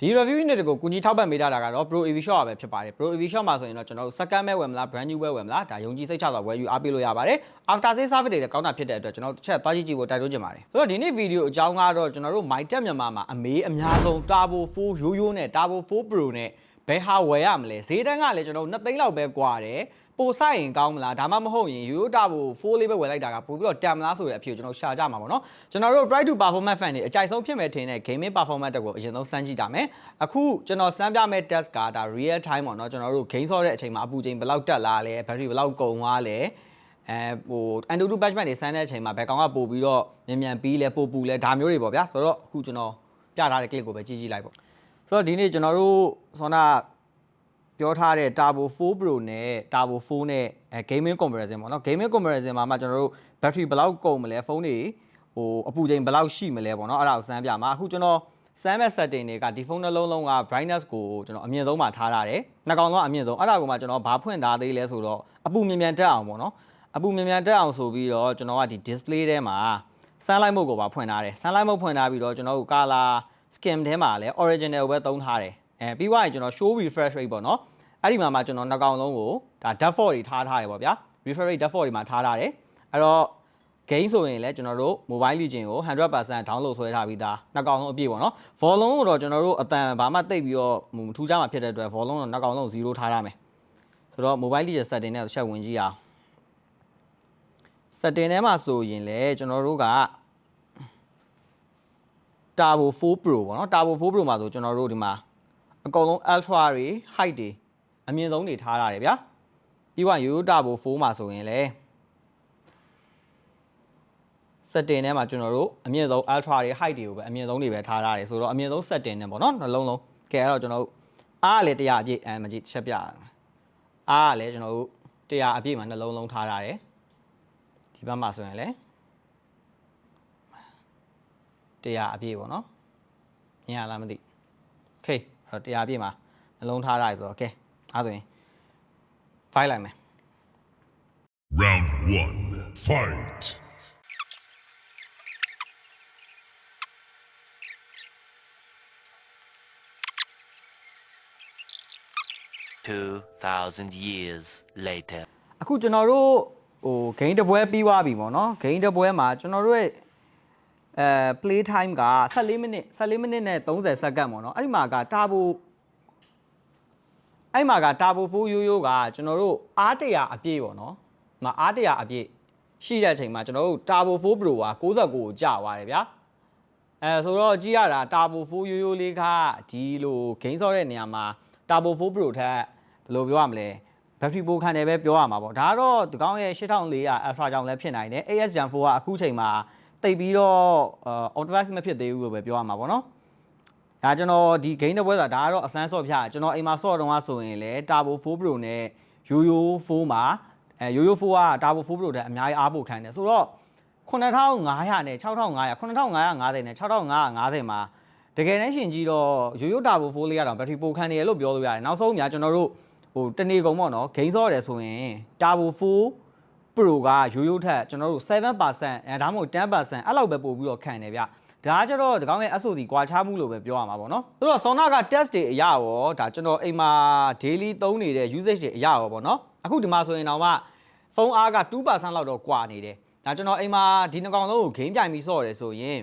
ဒီ review နဲ့တကူကူညီထောက်ပံ့ပေးထားတာကတော့ Pro AV Shop ပဲဖြစ်ပါတယ် Pro AV Shop မှာဆိုရင်တော့ကျွန်တော်တို့ second မဲ့ဝယ်မလား brand new ပဲဝယ်မလားဒါယုံကြည်စိတ်ချစွာဝယ်ယူအားပေးလို့ရပါတယ် after sale service တွေလည်းကောင်းတာဖြစ်တဲ့အတွက်ကျွန်တော်တို့တစ်ချက်သွားကြည့်ကြည့်ဖို့တိုက်တွန်းချင်ပါတယ်ဆိုတော့ဒီနေ့ဗီဒီယိုအကြောင်းကတော့ကျွန်တော်တို့ MyTech မြန်မာမှာအမေးအများဆုံး Turbo 4ရိုးရိုးနဲ့ Turbo 4 Pro နဲ့ဘယ်ဟာဝယ်ရမလဲဈေးတန်းကလည်းကျွန်တော်တို့2သိန်းလောက်ပဲကွာတယ် ပိုဆိုင်ရင်ကောင်းမလားဒါမှမဟုတ်ရင်ရိုးရိုးတာဖို့4လေးပဲဝယ်လိုက်တာကပို့ပြီးတော့တန်မလားဆိုတဲ့အဖြစ်ကိုကျွန်တော်ရှာကြမှာပေါ့နော်ကျွန်တော်တို့ Price to Performance Fan တွေအကြိုက်ဆုံးဖြစ်မဲ့ထင်တဲ့ gaming performance တက်ကိုအရင်ဆုံးစမ်းကြည့်ကြမယ်အခုကျွန်တော်စမ်းပြမဲ့ test ကဒါ real time ပေါ့နော်ကျွန်တော်တို့ game ဆော့တဲ့အချိန်မှာအပူချိန်ဘယ်လောက်တက်လာလဲ battery ဘယ်လောက်ကုန်သွားလဲအဲဟို Antutu Batchman တွေစမ်းတဲ့အချိန်မှာဘယ်ကောင်ကပို့ပြီးတော့မြန်မြန်ပြီးလဲပို့ပူလဲဒါမျိုးတွေပေါ့ဗျာဆိုတော့အခုကျွန်တော်ပြထားတဲ့ clip ကိုပဲကြည့်ကြည့်လိုက်ပေါ့ဆိုတော့ဒီနေ့ကျွန်တော်တို့ဆောနာ ပြောထားတဲ့ Turbo 4 Pro နဲ့ Turbo 4နဲ့အဲ gaming comparison ပေါ့နော် gaming comparison မှာမှကျွန်တော်တို့ battery ဘယ်လောက်ကုန်မလဲဖုန်းတွေဟိုအပူချိန်ဘယ်လောက်ရှိမလဲပေါ့နော်အဲ့ဒါကိုစမ်းပြမှာအခုကျွန်တော်စမ်းမဲ့ setting တွေကဒီဖုန်းနှလုံးလုံးက brightness ကိုကျွန်တော်အမြင့်ဆုံးမှာထားထားတယ်။နှစ်ကောင်လုံးအမြင့်ဆုံးအဲ့ဒါကိုမှကျွန်တော်ဘာဖွင့်ထားသေးလဲဆိုတော့အပူမြန်မြန်တက်အောင်ပေါ့နော်။အပူမြန်မြန်တက်အောင်ဆိုပြီးတော့ကျွန်တော်ကဒီ display ထဲမှာ sunlight mode ကိုပါဖွင့်ထားတယ်။ sunlight mode ဖွင့်ထားပြီးတော့ကျွန်တော်တို့ color scheme ထဲမှာလည်း original ကိုပဲသုံးထားတယ်။ အဲပြီးွားရင်ကျွန်တော် show refresh rate ပေါ့နော်။အဲ့ဒီမှာမှကျွန်တော်နှစ်ကောင်လုံးကိုဒါ default တွေထားထားတယ်ပေါ့ဗျာ။ refresh rate default တွေမှာထားထားတယ်။အဲ့တော့ game ဆိုရင်လည်းကျွန်တော်တို့ mobile legend ကို100% download ဆွဲထားပြီးသားနှစ်ကောင်လုံးအပြည့်ပေါ့နော် volume ကိုတော့ကျွန်တော်တို့အတန်ဘာမှတိတ်ပြီးတော့မထူးခြားမှာဖြစ်တဲ့အတွက် volume တော့နှစ်ကောင်လုံး0ထားရမယ်ဆိုတော့ mobile legend setting နဲ့ချက်ဝင်ကြည့်အောင် setting ထဲမှာဆိုရင်လည်းကျွန်တော်တို့က Turbo 4 Pro ပေါ့နော် Turbo 4 Pro မှာဆိုကျွန်တော်တို့ဒီမှာ အကုန်လုံး ultra တွေ height တွေအမြင့်ဆုံးတွေထားရတယ်ဗျာပြီးတော့ရိုးရိုး Turbo 4မှာဆိုရင်လည်း setting ထဲမှာကျွန်တော်တို့အမြင့်ဆုံး ultra တွေ height တွေကိုပဲအမြင့်ဆုံးတွေပဲထားထားတယ်ဆိုတော့အမြင့်ဆုံး setting နဲ့ပေါ့နော်နှလုံးလုံးကဲအဲ့တော့ကျွန်တော်တို့အားကလည်း100အပြည့်အဲမကြည့်ချက်ပြအားကလည်းကျွန်တော်တို့100အပြည့်မှာနှလုံးလုံးထားထားတယ်ဒီဘက်မှာဆိုရင်လည်း100အပြည့်ပေါ့နော်မြင်ရလားမသိ okay အဲ့တော့100အပြည့်မှာနှလုံးထားထားတယ်ဆိုတော့ okay အဲ့ဆိုရင် file လိုက်မယ် Round one, fight. Two thousand years later. အခုကျွန်တော်တို့ဟို game တစ်ပွဲပြီးသွားပြီပေါ့နော် game တစ်ပွဲမှာကျွန်တော်တို့ရဲ့ အဲ play time က14မိနစ်14မိနစ်နဲ့30စက္ကန့်ပေါ့နော်အဲ့ဒီမှာက turbo အဲ့မှာက turbo 4ရိုးရိုးကကျွန်တော်တို့အားတရာအပြည့်ပေါ့နော်ဒီမှာအားတရာအပြည့်ရှိတဲ့အချိန်မှာကျွန်တော်တို့ turbo 4 pro က69ကိုကြာသွားတယ်ဗျာအဲဆိုတော့ကြည့်ရတာ turbo 4ရိုးရိုးလေးကဒီလို game ဆော့တဲ့နေရာမှာ turbo 4 pro ထက်ဘယ်လိုပြောရမလဲ battery ပိုခံတယ်ပဲပြောရမှာပေါ့ဒါကတော့ဒီကောင်းရဲ့8400 ultra ကြောင့်လည်းဖြစ်နိုင်တယ် AS Gen 4ကအခုချိန်မှာ တိတ်ပြီးတော့ optimize မဖြစ်သေးဘူးလို့ပဲပြောရမှာပေါ့နော်ဒါကျွန်တော်ဒီ game တစ်ပွဲဆိုတာဒါကတော့အစမ်းဆော့ဖျားကျွန်တော်အိမ်မှာဆော့တုန်းကဆိုရင်လည်း Turbo 4 Pro နဲ့ Yoyo 4မှာအဲ Yoyo 4က Turbo 4 Pro တဲ့အများကြီးအားပိုခံတယ်ဆိုတော့9500နဲ့6500 9550နဲ့6550မှာတကယ်တမ်းရှင်ကြီးတော့ Yoyo Turbo 4လေးကတော့ battery ပိုခံနေရလို့ပြောလို့ရတယ်နောက်ဆုံးများကျွန်တော်တို့ဟိုတနေ့ကုန်ပေါ့နော် game ဆော့ရတယ်ဆိုရင် Turbo 4 Pro ကရိုးရိုးထက်ကျွန်တော်တို့7%အဲဒါမှမဟုတ်10%အဲ့လောက်ပဲပို့ပြီးတော့ခံတယ်ဗျဒါကကျတော့ဒီကောင်းရဲ့ SOC ကွာခြားမှုလို့ပဲပြောရမှာပေါ့နော်ဆိုတော့ Sona က test တွေအရရောဒါကျွန်တော်အိမ်မှာ daily သုံးနေတဲ့ usage တွေအရရောပေါ့နော်အခုဒီမှာဆိုရင်တော့ဖုန်းအားက2%လောက်တော့ကွာနေတယ်ဒါကျွန်တော်အိမ်မှာဒီနှကောင်လုံးကို game ပြိုင်ပြီးဆော့ရတယ်ဆိုရင်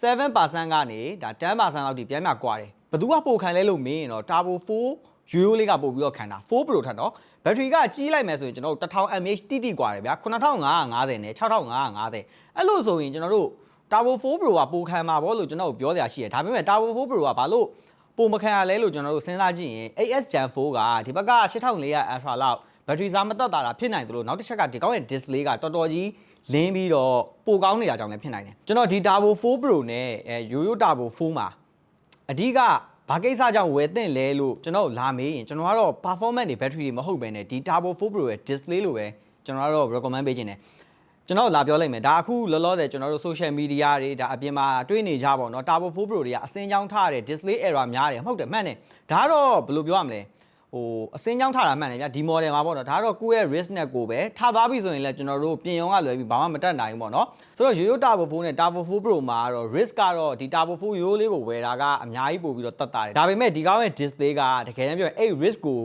7%ကနေဒါ10%လောက်ထိပြန်ပြန်ကွာတယ်ဘယ်သူကပိုခံလဲလို့မင်းရင်တော့ Turbo 4 ရိုးရိုးလေးကပို့ပြီးတော့ခံတာ4 Pro ထက်တော့ဘက်ထရီကကြီးလိုက်မယ်ဆိုရင်ကျွန်တော်တို့1000 mAh တိတိกว่าတယ်ဗျာ9550နဲ့6550အဲ့လိုဆိုရင်ကျွန်တော်တို့ Turbo 4 Pro ကပိုခံမှာပေါ့လို့ကျွန်တော်တို့ပြောစရာရှိတယ်ဒါပေမဲ့ Turbo 4 Pro ကဘာလို့ပိုမခံရလဲလို့ကျွန်တော်တို့စဉ်းစားကြည့်ရင် AS Gen 4ကဒီဘက်က8400 Ultra လောက်ဘက်ထရီစားမတက်တာတာဖြစ်နိုင်တယ်လို့နောက်တစ်ချက်ကဒီကောင်းရဲ့ display ကတော်တော်ကြီးလင်းပြီးတော့ပိုကောင်းနေတာကြောင့်လည်းဖြစ်နိုင်တယ်ကျွန်တော်ဒီ Turbo 4 Pro နဲ့အဲရိုးရိုး Turbo 4မှာအဓိက ဘာကိစ္စကြောင့်ဝယ်သင့်လဲလို့ကျွန်တော်လာမေးရင်ကျွန်တော်ကတော့ performance တွေ battery တွေမဟုတ်ဘဲနဲ့ဒီ Turbo 4 Pro ရဲ့ display လိုပဲကျွန်တော်ကတော့ recommend ပေးခြင်းတယ်ကျွန်တော်လာပြောလိုက်မယ်ဒါအခုလောလောဆယ်ကျွန်တော်တို့ social media တွေဒါအပြင်မှာတွေ့နေကြပါတော့ Turbo 4 Pro တွေကအစင်းချောင်းထားတဲ့ display error များတယ်ဟုတ်တယ်မှန်တယ်ဒါကတော့ဘယ်လိုပြောရမလဲ ဟဟိုအစင်းကြောင်းထားတာမှန်တယ်ဗျာဒီ model မှာပေါ့နော်ဒါကတော့ကိုယ့်ရဲ့ risk နဲ့ကိုပဲထားသွားပြီဆိုရင်လည်းကျွန်တော်တို့ပြင်ရုံကလွယ်ပြီးဘာမှမတက်နိုင်ဘူးပေါ့နော်ဆိုတော့ရိုးရိုး Turbo 4နဲ့ Turbo 4 Pro မှာကတော့ risk ကတော့ဒီ Turbo 4ရိုးရိုးလေးကိုဝယ်တာကအများကြီးပို့ပြီးတော့တက်တာတယ်ဒါပေမဲ့ဒီကောင်းရဲ့ display ကတကယ်တမ်းပြောရင်အဲ့ risk ကို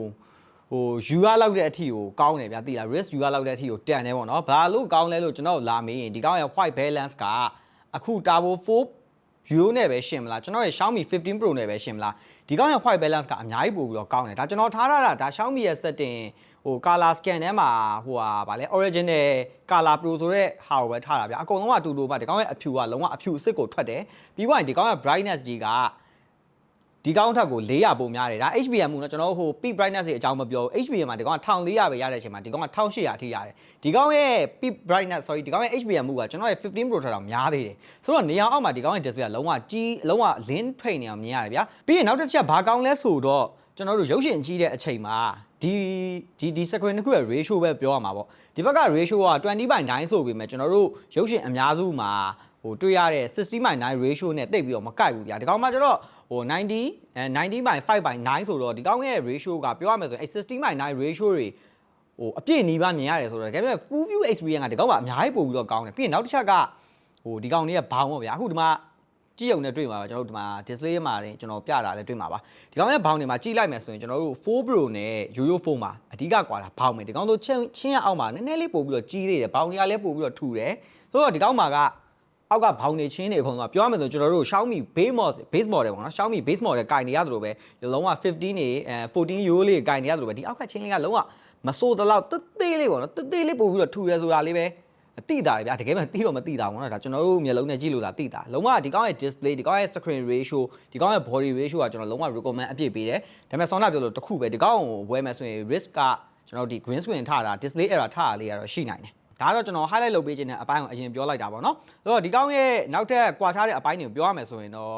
ဟိုယူရလောက်တဲ့အထိကိုကောင်းတယ်ဗျာသိလား risk ယူရလောက်တဲ့အထိကိုတန်တယ်ပေါ့နော်ဘာလို့ကောင်းလဲလို့ကျွန်တော်လာမေးရင်ဒီကောင်းရဲ့ white balance ကအခု Turbo 4 Euro နဲ့ပဲရှင်မလားကျွန်တော်ရဲ့ Xiaomi 15 Pro နဲ့ပဲရှင်မလားဒီကောင်းရဲ့ white balance ကအများကြီးပို့ပြီးတော့ကောင်းတယ်ဒါကျွန်တော်ထားထားတာဒါ Xiaomi ရဲ့ setting ဟို color scan ထဲမှာဟိုဟာဗာလဲ original color pro ဆိုတဲ့ဟာကိုပဲထားတာဗျအကုန်လုံးကအတူတူပါဒီကောင်းရဲ့အဖြူကလုံးဝအဖြူအစ်စ်ကိုထွက်တယ်ပြီးတော့ဒီကောင်းရဲ့ brightness ကြီးက ဒီကောင်းထက်ကို400ပုံများတယ်ဒါ HBM မို့နော်ကျွန်တော်တို့ဟို peak brightness တွေအကြောင်းမပြောဘူး HBM မှာဒီကောင်းက1400ပဲရတဲ့အချိန်မှာဒီကောင်းက1800အထိရတယ်ဒီကောင်းရဲ့ peak brightness sorry ဒီကောင်းရဲ့ HBM မို့ကကျွန်တော်ရဲ့15 Pro ထက်တော့များသေးတယ်ဆိုတော့နေအောင်အောက်မှာဒီကောင်းရဲ့ display ကလုံးဝကြီးလုံးဝ link ထိန်နေအောင်မြင်ရတယ်ဗျာပြီးရင်နောက်တစ်ချက်ဘာကောင်းလဲဆိုတော့ကျွန်တော်တို့ရုပ်ရှင်ကြီးတဲ့အချိန်မှာဒီဒီဒီ screen တစ်ခုရဲ့ ratio ပဲပြောရမှာပေါ့ဒီဘက်က ratio က20/9ဆိုပေမဲ့ကျွန်တော်တို့ရုပ်ရှင်အများစုမှာ ဟိုတွေ့ရတဲ့60/9 ratio နဲ့တိတ်ပြီးတော့မကိုက်ဘူးဗျာဒီကောင်မှကျတော့ဟို90အဲ90/5/9ဆိုတော့ဒီကောင်ရဲ့ ratio ကပြောရမယ်ဆိုရင်အဲ60/9 ratio တွေဟိုအပြည့်နီးပါးမြင်ရတယ်ဆိုတော့ဒါပေမဲ့ full view experience ကဒီကောင်ကအများကြီးပို့ပြီးတော့ကောင်းတယ်ပြီးရင်နောက်တစ်ချက်ကဟိုဒီကောင်လေးကဘောင်းပေါ့ဗျာအခုဒီမှာကြည့်ုံနဲ့တွေ့မှာပါကျွန်တော်တို့ဒီမှာ display မှာလည်းကျွန်တော်ပြတာလည်းတွေ့မှာပါဒီကောင်ရဲ့ဘောင်းတွေမှာကြည့်လိုက်မယ်ဆိုရင်ကျွန်တော်တို့4 Pro နဲ့ Yoyo phone မှာအဓိကကွာတာဘောင်းပဲဒီကောင်တို့ချင်းချင်းရအောက်မှာနည်းနည်းလေးပို့ပြီးတော့ကြီးသေးတယ်ဘောင်းတွေကလည်းပို့ပြီးတော့ထူတယ်ဆိုတော့ဒီကောင်မှာက အောက်ကဘောင်နေချင်းတွေအကုန်ကပြောရမယ်ဆိုကျွန်တော်တို့ Xiaomi base model base model ပေါ့နော် Xiaomi base model ကင်နေရတယ်လို့ပဲလုံးဝ15နေအဲ14 euro လေးကင်နေရတယ်လို့ပဲဒီအောက်ကချင်းလေးကလုံးဝမစိုးတလောက်တသေးလေးပေါ့နော်တသေးလေးပို့ပြီးတော့ထူရဲဆိုတာလေးပဲတိတာလေဗျာတကယ်မှတိတော့မတိတာဘောနော်ဒါကျွန်တော်တို့မျက်လုံးနဲ့ကြည့်လို့လားတိတာလုံးဝဒီကောင်ရဲ့ display ဒီကောင်ရဲ့ screen ratio ဒီကောင်ရဲ့ body ratio ကကျွန်တော်လုံးဝ recommend အပြည့်ပေးတယ်ဒါပေမဲ့ဆောင်းလာပြောလို့တခုပဲဒီကောင်ကိုဝယ်မယ်ဆိုရင် risk ကကျွန်တော်ဒီ green screen ထတာ display error ထတာလေးကတော့ရှိနိုင်တယ် ဒါကတော့ကျွန်တော် highlight လုပ်ပေးခြင်းတဲ့အပိုင်းကိုအရင်ပြောလိုက်တာပေါ့နော်ဆိုတော့ဒီကောင်းရဲ့နောက်ထပ်ကွာခြားတဲ့အပိုင်းတွေကိုပြောရမယ်ဆိုရင်တော့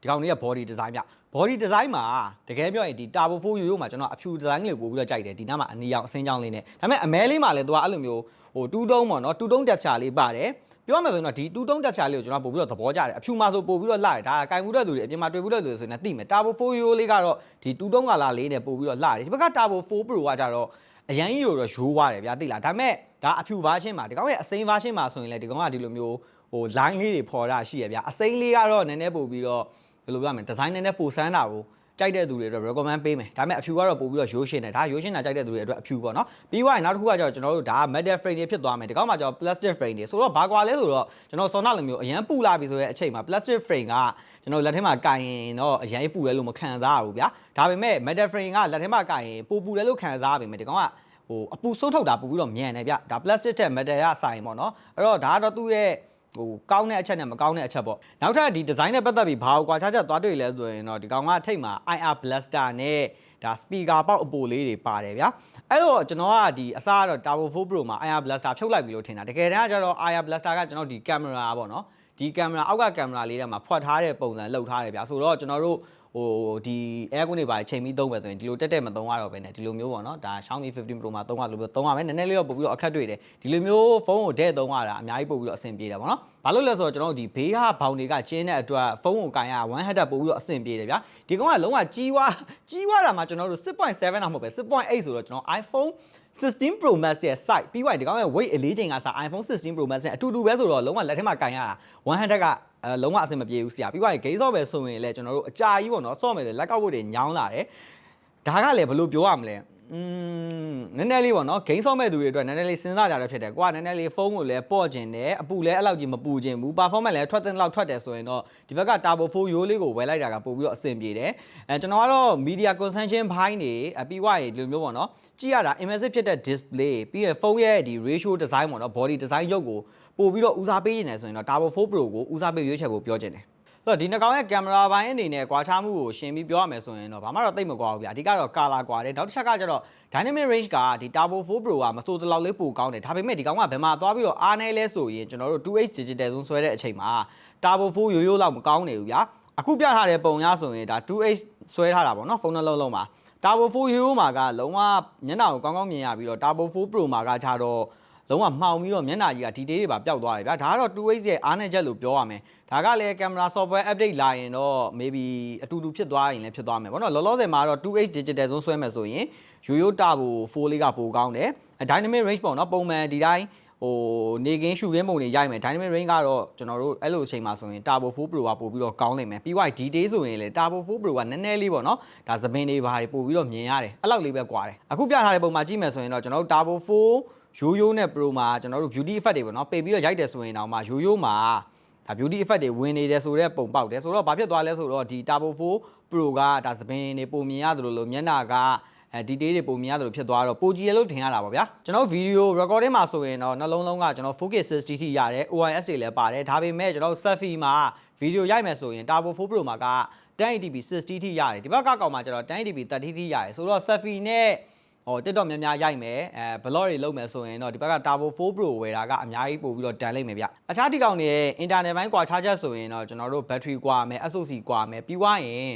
ဒီကောင်လေးက body design ပြ body design မှာတကယ်ပြောရင်ဒီ turbo 4 yo yo မှာကျွန်တော်အဖြူ design လေးကိုပို့ပြီးတော့ကြိုက်တယ်ဒီနားမှာအနီရောင်အစင်းကြောင်းလေးနဲ့ဒါပေမဲ့အမဲလေးမှာလည်းသူကအဲ့လိုမျိုးဟိုတူးတုံးပေါ့နော်တူးတုံးတက်ချာလေးပါတယ်ပြောရမယ်ဆိုရင်တော့ဒီတူးတုံးတက်ချာလေးကိုကျွန်တော်ပို့ပြီးတော့သဘောကျတယ်အဖြူမှာဆိုပို့ပြီးတော့လှတယ်ဒါကကင်မှုတဲ့သူတွေအပြင်မှာတွေ့ဘူးတဲ့သူတွေဆိုရင်သိမယ် turbo 4 yo yo လေးကတော့ဒီတူးတုံးကလာလေးနဲ့ပို့ပြီးတော့လှတယ်ဒီဘက်က turbo 4 pro ကကြတော့အရန်ကြီးရိုတော့ရိုးသွားတယ်ဗျာသိလားဒါပေမဲ့ ဒါအဖြူ version မှာဒီကောင်ရဲ့အစိမ်း version မှာဆိုရင်လည်းဒီကောင်ကဒီလိုမျိုးဟို line လေးတွေဖော်တာရှိရဗျာအစိမ်းလေးကတော့နည်းနည်းပို့ပြီးတော့ဘယ်လိုပြောရမလဲဒီဇိုင်းနည်းနည်းပိုဆန်းတာကိုကြိုက်တဲ့သူတွေအတွက် recommend ပေးမယ်ဒါပေမဲ့အဖြူကတော့ပို့ပြီးတော့ရိုးရှင်းတယ်ဒါရိုးရှင်းတာကြိုက်တဲ့သူတွေအတွက်အဖြူပေါ့နော်ပြီးသွားရင်နောက်တစ်ခုကကျတော့ကျွန်တော်တို့ဒါ metal frame တွေဖြစ်သွားမယ်ဒီကောင်မှာကျတော့ plastic frame တွေဆိုတော့ဘာကွာလဲဆိုတော့ကျွန်တော်စောနာလိုမျိုးအရန်ပူလာပြီဆိုတဲ့အချိန်မှာ plastic frame ကကျွန်တော်လက်ထဲမှာကင်ရင်တော့အရန်ပူလဲလို့မခံစားရဘူးဗျာဒါပေမဲ့ metal frame ကလက်ထဲမှာကင်ရင်ပူပူလဲလို့ခံစားရပေမဲ့ဒီကောင်က ဟိုအပူဆုံးထုတ်တာပို့ပြီးတော့မြန်တယ်ဗျဒါ plastic တဲ့ metal ရဆိုင်ပေါ့နော်အဲ့တော့ဒါကတော့သူ့ရဲ့ဟိုကောင်းတဲ့အချက်နဲ့မကောင်းတဲ့အချက်ပေါ့နောက်ထပ်ဒီ design နဲ့ပတ်သက်ပြီးဘာကိုကွာခြားချက်သွားတွေ့လဲဆိုရင်တော့ဒီကောင်ကထိတ်မှာ IR blaster နဲ့ဒါ speaker ပေါက်အပိုလေးတွေပါတယ်ဗျာအဲ့တော့ကျွန်တော်ကဒီအစားကတော့ Turbo 4 Pro မှာ IR blaster ဖြုတ်လိုက်ပြီလို့ထင်တာတကယ်တမ်းကကျတော့ IR blaster ကကျွန်တော်ဒီ camera ပေါ့နော်ဒီ camera အောက်က camera လေးထဲမှာဖွက်ထားတဲ့ပုံစံလောက်ထားတယ်ဗျာဆိုတော့ကျွန်တော်တို့ဟို ဒီ air ကွန်းတွေပါချိန်ပြီးသုံးမယ်ဆိုရင်ဒီလိုတက်တက်မသုံးရတော့ဘဲနဲ့ဒီလိုမျိုးပေါ့နော်ဒါ Xiaomi 15 Pro မှာသုံးရလို့သုံးရမယ်နည်းနည်းလေးတော့ပို့ပြီးတော့အခက်တွေ့တယ်ဒီလိုမျိုးဖုန်းကိုဒဲ့သုံးရတာအများကြီးပို့ပြီးတော့အဆင်ပြေတယ်ပေါ့နော်ဘာလို့လဲဆိုတော့ကျွန်တော်တို့ဒီဘေးကဘောင်တွေကကျင်းတဲ့အတွက်ဖုန်းကိုကင်ရ1 header ပို့ပြီးတော့အဆင်ပြေတယ်ဗျာဒီကောင်ကလုံးဝကြီးွားကြီးွားတာမှကျွန်တော်တို့6.7တော့မဟုတ်ပဲ6.8ဆိုတော့ကျွန်တော် iPhone 16 Pro Max ရဲ့ size ပြီးသွားရင်ဒီကောင်ရဲ့ weight အလေးချိန်ကစား iPhone 16 Pro Max နဲ့အတူတူပဲဆိုတော့လုံးဝလက်ထဲမှာကင်ရတာ100က အဲလုံးဝအဆင်မပြေဘူးဆရာပြီးသွားရင် game ဆော့ပဲဆိုရင်လည်းကျွန်တော်တို့အကြာကြီးပေါ့နော်ဆော့မယ်ဆိုလက်ကောက်ဖို့တွေညောင်းလာတယ်ဒါကလည်းဘယ်လိုပြောရမလဲอืมနည်းနည်းလေးပေါ့နော်ဂိမ်းဆော့မဲ့သူတွေအတွက်နည်းနည်းလေးစဉ်းစားကြရဖြစ်တယ်။ကိုကနည်းနည်းလေးဖုန်းကိုလည်းပေါ့ကျင်တယ်အပူလည်းအဲ့လောက်ကြီးမပူကျင်ဘူး။ performance လည်းထွက်တဲ့လောက်ထွက်တယ်ဆိုရင်တော့ဒီဘက်က Turbo 4ရိုးလေးကိုဝယ်လိုက်တာကပို့ပြီးတော့အဆင်ပြေတယ်။အဲကျွန်တော်ကတော့ media consumption ဘိုင်းနေအပြီးွားရေဒီလိုမျိုးပေါ့နော်။ကြည့်ရတာ immersive ဖြစ်တဲ့ display ပြီးရင်ဖုန်းရဲ့ဒီ ratio design ပေါ့နော် body design ရုပ်ကို ပို့ပြီးတော့ဦးစားပေးနေတယ်ဆိုရင်တော့ Turbo 4 Pro ကိုဦးစားပေးရွေးချယ်ဖို့ပြောချင်တယ်။ဆိုတော့ဒီနှကောင်ရဲ့ကင်မရာပိုင်းအနေနဲ့ကွာခြားမှုကိုရှင်းပြီးပြောရမယ်ဆိုရင်တော့ဘာမှတော့တိတ်မကွာဘူးဗျာအဓိကတော့ color ကွာတယ်နောက်တစ်ချက်ကကျတော့ dynamic range ကဒီ turbo 4 pro ကမစိုးတလောက်လေးပိုကောင်းတယ်ဒါပေမဲ့ဒီကောင်ကဘယ်မှာသွားပြီးတော့အားနည်းလဲဆိုရင်ကျွန်တော်တို့ 2H digital ဆုံးဆွဲတဲ့အချိန်မှာ turbo 4ရိုးရိုးလောက်မကောင်းနေဘူးဗျာအခုပြထားတဲ့ပုံရဆိုရင်ဒါ 2H ဆွဲထားတာပေါ့နော်ဖုန်းနှလုံးလုံးမှာ turbo 4ရိုးရိုးမှာကလုံးဝမျက်နှာကိုကောင်းကောင်းမြင်ရပြီးတော့ turbo 4 pro မှာကကြတော့ လုံးဝမှောင်ပြီးတော့မျက်နှာကြီးကဒီတေးတွေပါပျောက်သွားတယ်ဗျာဒါကတော့ 2X ရဲ့အားနည်းချက်လို့ပြောရမယ်ဒါကလည်း camera software update လာရင်တော့ maybe အတူတူဖြစ်သွားရင်လည်းဖြစ်သွားမယ်ဗောနော်လောလောဆယ်မှာတော့ 2H digital ဆုံးဆွဲမယ်ဆိုရင်ရိုးရိုးတာဖို့4လေးကပိုကောင်းတယ် dynamic range ပေါ့နော်ပုံမှန်ဒီတိုင်းဟိုနေကင်းရှူကင်းပုံတွေရိုက်မယ် dynamic range ကတော့ကျွန်တော်တို့အဲ့လိုအချိန်မှာဆိုရင် turbo 4 pro ကပို့ပြီးတော့ကောင်းနိုင်မယ်ပြီးွား detail ဆိုရင်လေ turbo 4 pro ကနည်းနည်းလေးပေါ့နော်ဒါသပင်တွေဘာတွေပို့ပြီးတော့မြင်ရတယ်အဲ့လောက်လေးပဲကွာတယ်အခုပြထားတဲ့ပုံမှာကြည့်မယ်ဆိုရင်တော့ကျွန်တော်တို့ turbo 4 ရိုးရိုးနဲ့ pro မှာကျွန်တော်တို့ beauty effect တွေပေါ့နော်ပေပြီးတော့ရိုက်တယ်ဆိုရင်တော့မှရိုးရိုးမှာဒါ beauty effect တွေဝင်နေတယ်ဆိုတော့ပုံပေါက်တယ်ဆိုတော့ဘာဖြစ်သွားလဲဆိုတော့ဒီ turbo 4 pro ကဒါသပင်တွေပုံမြင်ရတယ်လို့လို့မျက်နှာကအဲဒီတေးတွေပုံမြင်ရတယ်လို့ဖြစ်သွားတော့ပိုကြည့်ရလို့ထင်ရတာပါဗျာကျွန်တော်ဗီဒီယို recording မှာဆိုရင်တော့နှလုံးလုံးကကျွန်တော် focus 60 t ရတယ် OIS တွေလည်းပါတယ်ဒါပေမဲ့ကျွန်တော် selfie မှာဗီဒီယိုရိုက်မယ်ဆိုရင် turbo 4 pro မှာက 1080p 60 t ရတယ်ဒီဘက်ကကောင်မှာကျွန်တော် 1080p 30 t ရတယ်ဆိုတော့ selfie နဲ့ ဟို TikTok များများရိုက်မယ်အဲ vlog တွေလုပ်မယ်ဆိုရင်တော့ဒီဘက်က Turbo 4 Pro ဝယ်တာကအများကြီးပို့ပြီးတော့တန်လိမ့်မယ်ဗျအခြားဒီကောင်တွေရဲ့ internet ဘိုင်းကွာခြားချက်ဆိုရင်တော့ကျွန်တော်တို့ battery ကွာမယ် SoC ကွာမယ်ပြီးွားရင်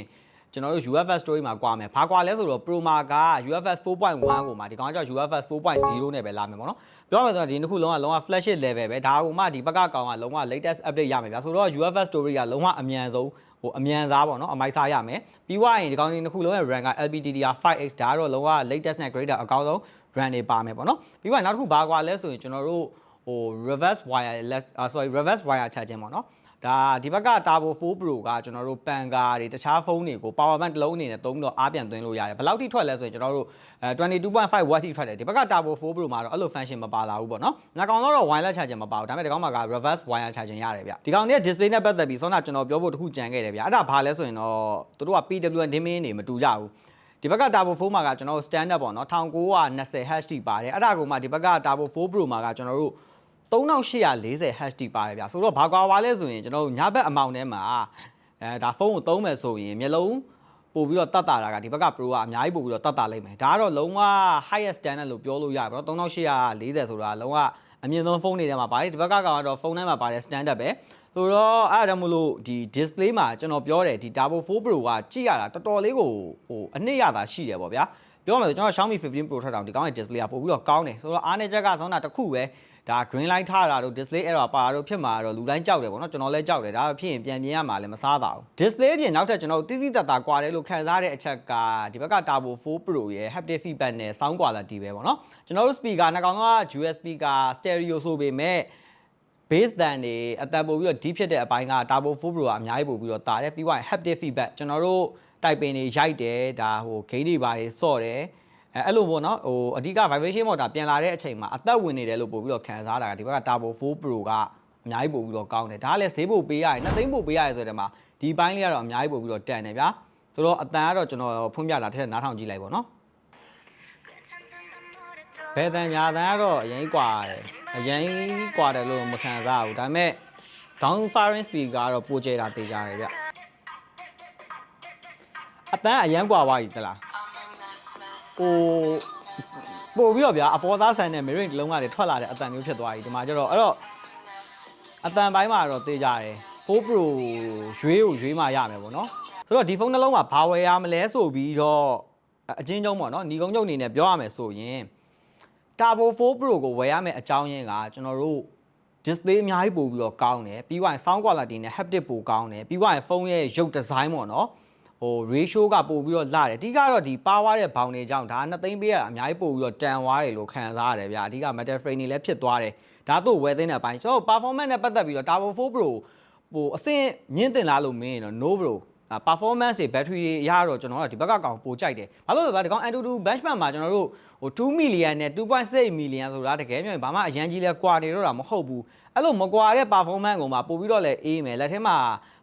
ကျွန်တော်တို့ UFS story မှာကွာမယ်ဘာကွာလဲဆိုတော့ Pro မှာက UFS 4.1ကိုမှဒီကောင်ကကြောင့် UFS 4.0နဲ့ပဲလာမယ်ပေါ့နော်ပြောရမယ်ဆိုတော့ဒီနှစ်ခုလုံးကလုံးဝ flagship level ပဲဒါကမှဒီဘက်ကကောင်ကလုံးဝ latest update ရမယ်ဗျာဆိုတော့ UFS story ကလုံးဝအမြန်ဆုံး ဟိုအမြန်စားပေါ့နော်အမိုက်စားရမယ်ပြီးွားရင်ဒီကောင်ဒီနှစ်ခုလုံးရဲ့ RAM က LPDDR5X ဒါကတော့လုံးဝ latest နဲ့ greater အကောင်းဆုံး RAM တွေပါမယ်ပေါ့နော်ပြီးွားရင်နောက်တစ်ခုဘာကွာလဲဆိုရင်ကျွန်တော်တို့ဟို reverse wireless uh, sorry reverse wire charging ပေါ့နော် ဒါဒီဘက်က Turbo 4 Pro ကကျွန်တော်တို့ပန်ကာတွေတခြားဖုန်းတွေကို power bank တစ်လုံးအနေနဲ့သုံးပြီးတော့အားပြန်သွင်းလို့ရတယ်ဘယ်လောက်ထိထွက်လဲဆိုရင်ကျွန်တော်တို့အဲ22.5 watt ထိထွက်တယ်ဒီဘက်က Turbo 4 Pro မှာတော့အဲ့လို function မပါလာဘူးပေါ့နော်။နောက်ကောင်တော့ wireless charging မပါဘူးဒါပေမဲ့ဒီကောင်မှာက reverse wire charging ရတယ်ဗျ။ဒီကောင်ရဲ့ display နဲ့ပတ်သက်ပြီးဆောနာကျွန်တော်ပြောဖို့တခုကြံခဲ့တယ်ဗျ။အဲ့ဒါဘာလဲဆိုရင်တော့သူတို့က PWM dimming တွေမတူကြဘူး။ဒီဘက်က Turbo 4မှာကကျွန်တော်တို့ standard ပေါ့နော်1920 Hz ထိပါတယ်အဲ့ဒါကိုမှဒီဘက်က Turbo 4 Pro မှာကကျွန်တော်တို့ 3840 Hz ထိပါတယ်ဗျဆိုတော့ဘာကွာပါလဲဆိုရင်ကျွန်တော်တို့ညဘက်အမောင်ထဲမှာအဲဒါဖုန်းကိုသုံးမယ်ဆိုရင်မျက်လုံးပို့ပြီးတော့တတ်တာတာကဒီဘက်က Pro ကအများကြီးပို့ပြီးတော့တတ်တာလိမ့်မယ်ဒါကတော့လုံးဝ highest standard လို့ပြောလို့ရတယ်ပေါ့နော်3840ဆိုတာလုံးဝအမြင့်ဆုံးဖုန်းတွေထဲမှာပါတယ်ဒီဘက်ကကတော့ဖုန်းထဲမှာပါတယ် standard ပဲဆိုတော့အဲ့ဒါကြောင့်မလို့ဒီ display မှာကျွန်တော်ပြောတယ်ဒီ Turbo 4 Pro ကကြည့်ရတာတော်တော်လေးကိုဟိုအနှစ်ရတာရှိတယ်ပေါ့ဗျာပြောမယ်ဆိုကျွန်တော် Xiaomi 15 Pro ထက်တောင်ဒီကောင်းတဲ့ display ကပို့ပြီးတော့ကောင်းတယ်ဆိုတော့အားနေချက်ကဆုံးတာတစ်ခုပဲ ဒါ green light ထားတာတို့ display error ပါတာတို့ဖြစ်မှာတော့လူတိုင်းကြောက်တယ်ပေါ့နော်ကျွန်တော်လည်းကြောက်တယ်ဒါဖြစ်ရင်ပြန်ပြင်ရမှာလည်းမစားပါဘူး display ပြင်နောက်ထပ်ကျွန်တော်တိတိတတ်တာကွာတယ်လို့ခံစားတဲ့အချက်ကဒီဘက်က Turbo 4 Pro ရဲ့ haptic feedback နဲ့ sound quality ပဲပေါ့နော်ကျွန်တော်တို့ speaker နှကောင်က USB က stereo ဆိုပေမဲ့ base တန်တွေအတန်ပို့ပြီးတော့ deep ဖြစ်တဲ့အပိုင်းက Turbo 4 Pro ကအများကြီးပို့ပြီးတော့တာတယ်ပြီးတော့ haptic feedback ကျွန်တော်တို့ typing တွေရိုက်တယ်ဒါဟို game တွေပါတယ်စော့တယ် အဲအဲ့လိုပေါ့နော်ဟိုအဓိက vibration motor ပြန်လာတဲ့အချိန်မှာအသက်ဝင်နေတယ်လို့ပို့ပြီးတော့ခံစားတာကဒီဘက်က Turbo 4 Pro ကအများကြီးပို့ပြီးတော့ကောင်းတယ်ဒါကလည်းဈေးပို့ပေးရတယ်နှစ်သိန်းပို့ပေးရတယ်ဆိုတဲ့မှာဒီပိုင်းလေးကတော့အများကြီးပို့ပြီးတော့တန်တယ်ဗျာဆိုတော့အတန်ကတော့ကျွန်တော်ဖွင့်ပြတာထက်နားထောင်ကြည့်လိုက်ပေါ့နော်ဘယ်တန်ညာတန်ကတော့အရင်ကွာတယ်အရင်ကွာတယ်လို့မခံစားဘူးဒါပေမဲ့ down firing speed ကတော့ပိုကျဲတာတေးကြတယ်ဗျအတန်အရန်ကွာသွားပြီသလား ဟိုပို့ပြီးတော့ဗျာအပေါ်သားဆန်တဲ့ mirror တစ်လုံးကလည်းထွက်လာတဲ့အတန်မျိုးဖြစ်သွားပြီဒီမှာကျတော့အဲ့တော့အတန်ပိုင်းမှာတော့တေးကြတယ်4 Pro ရွေးကိုရွေးမှရမယ်ပေါ့နော်ဆိုတော့ဒီဖုန်းနှလုံးမှာဘာဝယ်ရမလဲဆိုပြီးတော့အချင်းချင်းပေါ့နော်ညီကုန်းချုပ်အနေနဲ့ပြောရမယ်ဆိုရင် Turbo 4 Pro ကိုဝယ်ရမယ့်အကြောင်းရင်းကကျွန်တော်တို့ display အများကြီးပို့ပြီးတော့ကောင်းတယ်ပြီးသွားရင် sound quality နဲ့ haptic ပိုကောင်းတယ်ပြီးသွားရင်ဖုန်းရဲ့ရုပ် design ပေါ့နော် ဟို ratio ကပို့ပြီးတော့လာတယ်အဓိကတော့ဒီ power တဲ့ဘောင်တွေကြောင့်ဒါနှစ်သိန်းပေးရတာအများကြီးပို့ပြီးတော့တန်သွားတယ်လို့ခံစားရတယ်ဗျာအဓိက metal frame တွေလည်းဖြစ်သွားတယ်ဒါတို့ဝယ်သိတဲ့အပိုင်းကျွန်တော် performance နဲ့ပတ်သက်ပြီးတော့ Turbo 4 Pro ဟိုအဆင့်မြင့်တင်လားလို့မင်းရင်တော့ no bro အာ performance တွေ battery တွေအရတော့ကျွန်တော်ကဒီဘက်ကကောင်ပိုကြိုက်တယ်။ဘာလို့လဲဆိုတော့ဒီကောင် Antutu benchmark မှာကျွန်တော်တို့ဟို2 million နဲ့2.6 million ဆိုတာတကယ်မျိုးဘာမှအရန်ကြီးလဲကွာနေတော့တာမဟုတ်ဘူး။ အဲ့လိုမကွာတဲ့ performance ကိုမှပို့ပြီးတော့လဲအေးမယ်လက်ထဲမှာ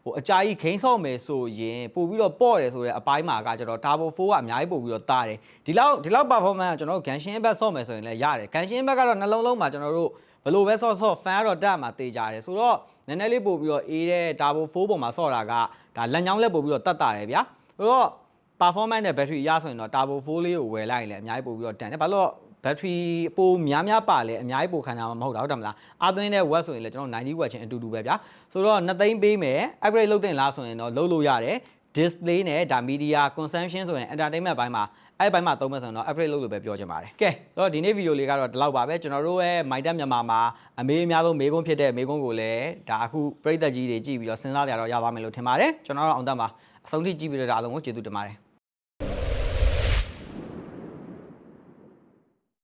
ဟိုအကြာကြီးခိန်းဆော့မယ်ဆိုရင်ပို့ပြီးတော့ပေါ့တယ်ဆိုတဲ့အပိုင်းမှာကကျွန်တော် Turbo 4ကအများကြီးပို့ပြီးတော့တားတယ်။ဒီလောက်ဒီလောက် performance ကကျွန်တော်တို့ Genshin Impact ဆော့မယ်ဆိုရင်လည်းရတယ်။ Genshin Impact ကတော့နှလုံးလုံးမှာကျွန်တော်တို့ဘယ်လိုပဲဆော့ဆော့ fan တော့တက်မှာတေးကြတယ်ဆိုတော့နည်းနည်းလေးပို့ပြီးတော့အေးတဲ့ Turbo 4ပေါ်မှာဆော့တာကဒါလက်ညောင်းလက်ပို့ပြီးတော့တတ်တာတယ်ဗျာဆိုတော့ performance နဲ့ battery ရဆိုရင်တော့ Turbo 4လေးကိုဝယ်လိုက်ရင်လည်းအများကြီးပို့ပြီးတော့တန်တယ်ဘာလို့ battery ပိုများများပါလေအများကြီးပိုခံကြမှာမဟုတ်တာဟုတ်တယ်မလားအာသွင်းတဲ့ watt ဆိုရင်လည်းကျွန်တော်90 watt ချင်းအတူတူပဲဗျာဆိုတော့2သိန်းပေးမယ် upgrade လုပ်တင်လားဆိုရင်တော့လုပ်လို့ရတယ် display နဲ့ဒါ media consumption ဆိုရင် entertainment ဘိုင်းမှာအဲ့ဒီဘက်မှာသုံးမယ်ဆိုရင်တော့ upgrade လုပ်လို့ပဲပြောချင်ပါတယ်ကဲတော့ဒီနေ့ဗီဒီယိုလေးကတော့ဒီလောက်ပါပဲကျွန်တော်တို့ရဲ့ My Dad မြန်မာမှာအမေအများဆုံးမေးခွန်းဖြစ်တဲ့မေးခွန်းကိုလည်းဒါအခုပြည်သက်ကြီးတွေကြည့်ပြီးတော့စဉ်းစားကြတော့ရသွားမယ်လို့ထင်ပါတယ်ကျွန်တော်တို့အောင်သက်မှာအဆုံးထိကြည့်ပြီးတော့ဒါအလုံးကိုကျေးဇူးတင်ပါတယ်